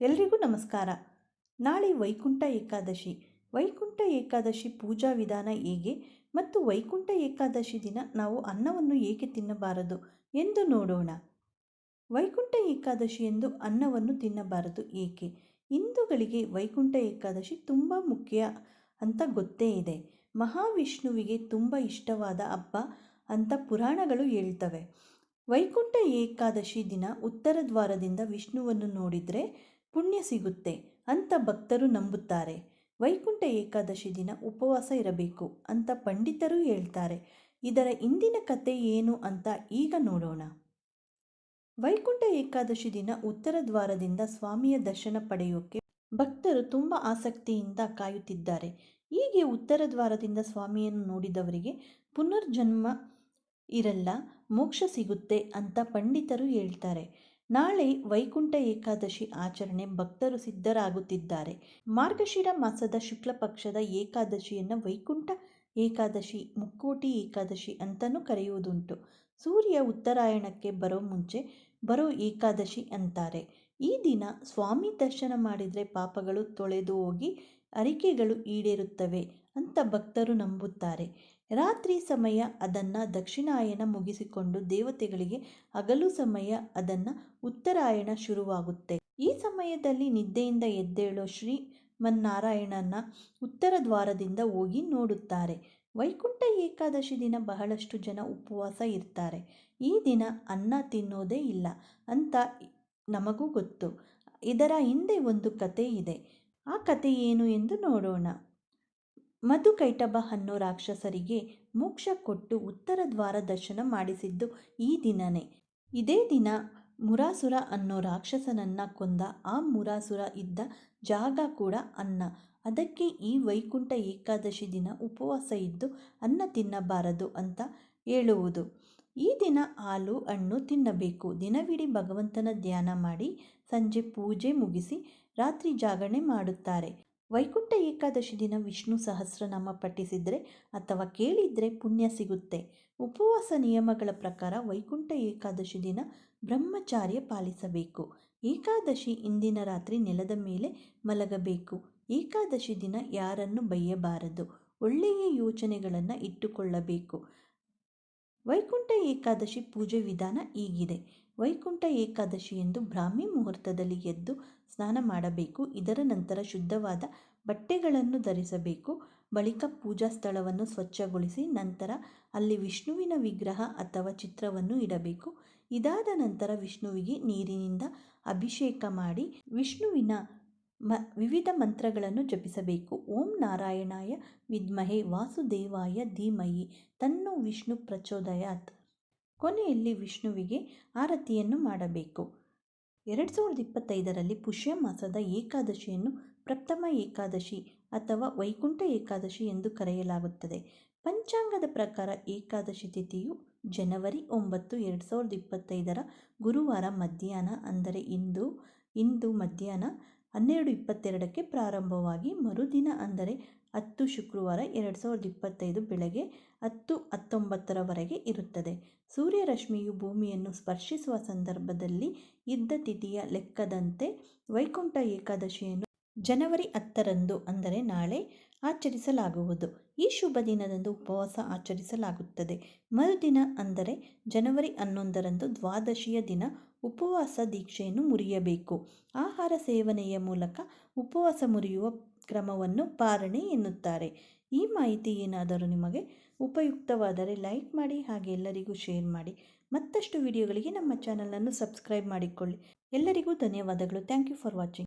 ಎಲ್ರಿಗೂ ನಮಸ್ಕಾರ. ನಾಳೆ ವೈಕುಂಠ ಏಕಾದಶಿ. ವೈಕುಂಠ ಏಕಾದಶಿ ಪೂಜಾ ವಿಧಾನ ಹೇಗೆ ಮತ್ತು ವೈಕುಂಠ ಏಕಾದಶಿ ದಿನ ನಾವು ಅನ್ನವನ್ನು ಏಕೆ ತಿನ್ನಬಾರದು ಎಂದು ನೋಡೋಣ. ವೈಕುಂಠ ಏಕಾದಶಿ ಎಂದು ಅನ್ನವನ್ನು ತಿನ್ನಬಾರದು ಏಕೆ? ಹಿಂದೂಗಳಿಗೆ ವೈಕುಂಠ ಏಕಾದಶಿ ತುಂಬ ಮುಖ್ಯ ಅಂತ ಗೊತ್ತೇ ಇದೆ. ಮಹಾವಿಷ್ಣುವಿಗೆ ತುಂಬ ಇಷ್ಟವಾದ ಹಬ್ಬ ಅಂತ ಪುರಾಣಗಳು ಹೇಳ್ತವೆ. ವೈಕುಂಠ ಏಕಾದಶಿ ದಿನ ಉತ್ತರ ದ್ವಾರದಿಂದ ವಿಷ್ಣುವನ್ನು ನೋಡಿದರೆ ಪುಣ್ಯ ಸಿಗುತ್ತೆ ಅಂತ ಭಕ್ತರು ನಂಬುತ್ತಾರೆ. ವೈಕುಂಠ ಏಕಾದಶಿ ದಿನ ಉಪವಾಸ ಇರಬೇಕು ಅಂತ ಪಂಡಿತರು ಹೇಳ್ತಾರೆ. ಇದರ ಇಂದಿನ ಕತೆ ಏನು ಅಂತ ಈಗ ನೋಡೋಣ. ವೈಕುಂಠ ಏಕಾದಶಿ ದಿನ ಉತ್ತರ ದ್ವಾರದಿಂದ ಸ್ವಾಮಿಯ ದರ್ಶನ ಪಡೆಯೋಕೆ ಭಕ್ತರು ತುಂಬ ಆಸಕ್ತಿಯಿಂದ ಕಾಯುತ್ತಿದ್ದಾರೆ. ಹೀಗೆ ಉತ್ತರ ದ್ವಾರದಿಂದ ಸ್ವಾಮಿಯನ್ನು ನೋಡಿದವರಿಗೆ ಪುನರ್ಜನ್ಮ ಇರಲ್ಲ, ಮೋಕ್ಷ ಸಿಗುತ್ತೆ ಅಂತ ಪಂಡಿತರು ಹೇಳ್ತಾರೆ. ನಾಳೆ ವೈಕುಂಠ ಏಕಾದಶಿ ಆಚರಣೆ ಭಕ್ತರು ಸಿದ್ಧರಾಗುತ್ತಿದ್ದಾರೆ. ಮಾರ್ಗಶಿರ ಮಾಸದ ಶುಕ್ಲ ಪಕ್ಷದ ಏಕಾದಶಿಯನ್ನು ವೈಕುಂಠ ಏಕಾದಶಿ, ಮುಕ್ಕೋಟಿ ಏಕಾದಶಿ ಅಂತಲೂ ಕರೆಯುವುದುಂಟು. ಸೂರ್ಯ ಉತ್ತರಾಯಣಕ್ಕೆ ಬರೋ ಮುಂಚೆ ಬರೋ ಏಕಾದಶಿ ಅಂತಾರೆ. ಈ ದಿನ ಸ್ವಾಮಿ ದರ್ಶನ ಮಾಡಿದರೆ ಪಾಪಗಳು ತೊಳೆದು ಹೋಗಿ ಅರಿಕೆಗಳು ಈಡೇರುತ್ತವೆ. ಅಂತ ಭಕ್ತರು ನಂಬುತ್ತಾರೆ. ರಾತ್ರಿ ಸಮಯ ಅದನ್ನು ದಕ್ಷಿಣಾಯನ ಮುಗಿಸಿಕೊಂಡು ದೇವತೆಗಳಿಗೆ ಹಗಲು ಸಮಯ ಅದನ್ನು ಉತ್ತರಾಯಣ ಶುರುವಾಗುತ್ತೆ. ಈ ಸಮಯದಲ್ಲಿ ನಿದ್ದೆಯಿಂದ ಎದ್ದೇಳೋ ಶ್ರೀಮನ್ನಾರಾಯಣನ ಉತ್ತರ ದ್ವಾರದಿಂದ ಹೋಗಿ ನೋಡುತ್ತಾರೆ. ವೈಕುಂಠ ಏಕಾದಶಿ ದಿನ ಬಹಳಷ್ಟು ಜನ ಉಪವಾಸ ಇರ್ತಾರೆ. ಈ ದಿನ ಅನ್ನ ತಿನ್ನೋದೇ ಇಲ್ಲ ಅಂತ ನಮಗೂ ಗೊತ್ತು. ಇದರ ಹಿಂದೆ ಒಂದು ಕತೆ ಇದೆ. ಆ ಕತೆ ಏನು ಎಂದು ನೋಡೋಣ. ಮಧುಕೈಟಭ ಅನ್ನೋ ರಾಕ್ಷಸರಿಗೆ ಮೋಕ್ಷ ಕೊಟ್ಟು ಉತ್ತರ ದ್ವಾರ ದರ್ಶನ ಮಾಡಿಸಿದ್ದು ಈ ದಿನನೇ. ಇದೇ ದಿನ ಮುರಾಸುರ ಅನ್ನೋ ರಾಕ್ಷಸನನ್ನ ಕೊಂದ ಆ ಮುರಾಸುರ ಇದ್ದ ಜಾಗ ಕೂಡ ಅನ್ನ. ಅದಕ್ಕೆ ಈ ವೈಕುಂಠ ಏಕಾದಶಿ ದಿನ ಉಪವಾಸ ಇದ್ದು ಅನ್ನ ತಿನ್ನಬಾರದು ಅಂತ ಹೇಳುವುದು. ಈ ದಿನ ಹಾಲು, ಹಣ್ಣು ತಿನ್ನಬೇಕು. ದಿನವಿಡೀ ಭಗವಂತನ ಧ್ಯಾನ ಮಾಡಿ ಸಂಜೆ ಪೂಜೆ ಮುಗಿಸಿ ರಾತ್ರಿ ಜಾಗರಣೆ ಮಾಡುತ್ತಾರೆ. ವೈಕುಂಠ ಏಕಾದಶಿ ದಿನ ವಿಷ್ಣು ಸಹಸ್ರನಾಮ ಪಠಿಸಿದರೆ ಅಥವಾ ಕೇಳಿದರೆ ಪುಣ್ಯ ಸಿಗುತ್ತೆ. ಉಪವಾಸ ನಿಯಮಗಳ ಪ್ರಕಾರ ವೈಕುಂಠ ಏಕಾದಶಿ ದಿನ ಬ್ರಹ್ಮಚಾರ್ಯ ಪಾಲಿಸಬೇಕು. ಏಕಾದಶಿ ಇಂದಿನ ರಾತ್ರಿ ನೆಲದ ಮೇಲೆ ಮಲಗಬೇಕು. ಏಕಾದಶಿ ದಿನ ಯಾರನ್ನು ಬೈಯಬಾರದು. ಒಳ್ಳೆಯ ಯೋಚನೆಗಳನ್ನು ಇಟ್ಟುಕೊಳ್ಳಬೇಕು. ವೈಕುಂಠ ಏಕಾದಶಿ ಪೂಜೆ ವಿಧಾನ ಹೀಗಿದೆ. ವೈಕುಂಠ ಏಕಾದಶಿ ಎಂದು ಬ್ರಾಹ್ಮಿ ಮುಹೂರ್ತದಲ್ಲಿ ಎದ್ದು ಸ್ನಾನ ಮಾಡಬೇಕು. ಇದರ ನಂತರ ಶುದ್ಧವಾದ ಬಟ್ಟೆಗಳನ್ನು ಧರಿಸಬೇಕು. ಬಳಿಕ ಪೂಜಾ ಸ್ಥಳವನ್ನು ಸ್ವಚ್ಛಗೊಳಿಸಿ ನಂತರ ಅಲ್ಲಿ ವಿಷ್ಣುವಿನ ವಿಗ್ರಹ ಅಥವಾ ಚಿತ್ರವನ್ನು ಇಡಬೇಕು. ಇದಾದ ನಂತರ ವಿಷ್ಣುವಿಗೆ ನೀರಿನಿಂದ ಅಭಿಷೇಕ ಮಾಡಿ ವಿಷ್ಣುವಿನ ಮ, ವಿವಿಧ ಮಂತ್ರಗಳನ್ನು ಜಪಿಸಬೇಕು. ಓಂ ನಾರಾಯಣಾಯ ವಿದ್ಮಹೆ ವಾಸುದೇವಾಯ ಧೀಮಹಿ ತನ್ನು ವಿಷ್ಣು ಪ್ರಚೋದಯಾತ್. ಕೊನೆಯಲ್ಲಿ ವಿಷ್ಣುವಿಗೆ ಆರತಿಯನ್ನು ಮಾಡಬೇಕು. ಎರಡು ಸಾವಿರದ ಇಪ್ಪತ್ತೈದರಲ್ಲಿ ಪುಷ್ಯ ಮಾಸದ ಏಕಾದಶಿಯನ್ನು ಪ್ರಥಮ ಏಕಾದಶಿ ಅಥವಾ ವೈಕುಂಠ ಏಕಾದಶಿ ಎಂದು ಕರೆಯಲಾಗುತ್ತದೆ. ಪಂಚಾಂಗದ ಪ್ರಕಾರ ಏಕಾದಶಿ ತಿಥಿಯು ಜನವರಿ ಒಂಬತ್ತು, ಎರಡು ಸಾವಿರದ ಇಪ್ಪತ್ತೈದರ ಗುರುವಾರ ಮಧ್ಯಾಹ್ನ, ಅಂದರೆ ಇಂದು ಇಂದು ಮಧ್ಯಾಹ್ನ ಹನ್ನೆರಡು ಇಪ್ಪತ್ತೆರಡಕ್ಕೆ ಪ್ರಾರಂಭವಾಗಿ ಮರುದಿನ ಅಂದರೆ ಹತ್ತು ಶುಕ್ರವಾರ ಎರಡು ಸಾವಿರದ ಇಪ್ಪತ್ತೈದು ಬೆಳಗ್ಗೆ ಹತ್ತು ಹತ್ತೊಂಬತ್ತರವರೆಗೆ ಇರುತ್ತದೆ. ಸೂರ್ಯರಶ್ಮಿಯು ಭೂಮಿಯನ್ನು ಸ್ಪರ್ಶಿಸುವ ಸಂದರ್ಭದಲ್ಲಿ ಇದ್ದ ತಿಥಿಯ ಲೆಕ್ಕದಂತೆ ವೈಕುಂಠ ಏಕಾದಶಿಯನ್ನು ಜನವರಿ ಹತ್ತರಂದು ಅಂದರೆ ನಾಳೆ ಆಚರಿಸಲಾಗುವುದು. ಈ ಶುಭ ದಿನದಂದು ಉಪವಾಸ ಆಚರಿಸಲಾಗುತ್ತದೆ. ಮರುದಿನ ಅಂದರೆ ಜನವರಿ ಹನ್ನೊಂದರಂದು ದ್ವಾದಶಿಯ ದಿನ ಉಪವಾಸ ದೀಕ್ಷೆಯನ್ನು ಮುರಿಯಬೇಕು. ಆಹಾರ ಸೇವನೆಯ ಮೂಲಕ ಉಪವಾಸ ಮುರಿಯುವ ಕ್ರಮವನ್ನು ಪಾರಣೆ ಎನ್ನುತ್ತಾರೆ. ಈ ಮಾಹಿತಿ ಏನಾದರೂ ನಿಮಗೆ ಉಪಯುಕ್ತವಾದರೆ ಲೈಕ್ ಮಾಡಿ ಹಾಗೆ ಎಲ್ಲರಿಗೂ ಶೇರ್ ಮಾಡಿ. ಮತ್ತಷ್ಟು ವಿಡಿಯೋಗಳಿಗೆ ನಮ್ಮ ಚಾನಲನ್ನು ಸಬ್ಸ್ಕ್ರೈಬ್ ಮಾಡಿಕೊಳ್ಳಿ. ಎಲ್ಲರಿಗೂ ಧನ್ಯವಾದಗಳು. Thank you for watching.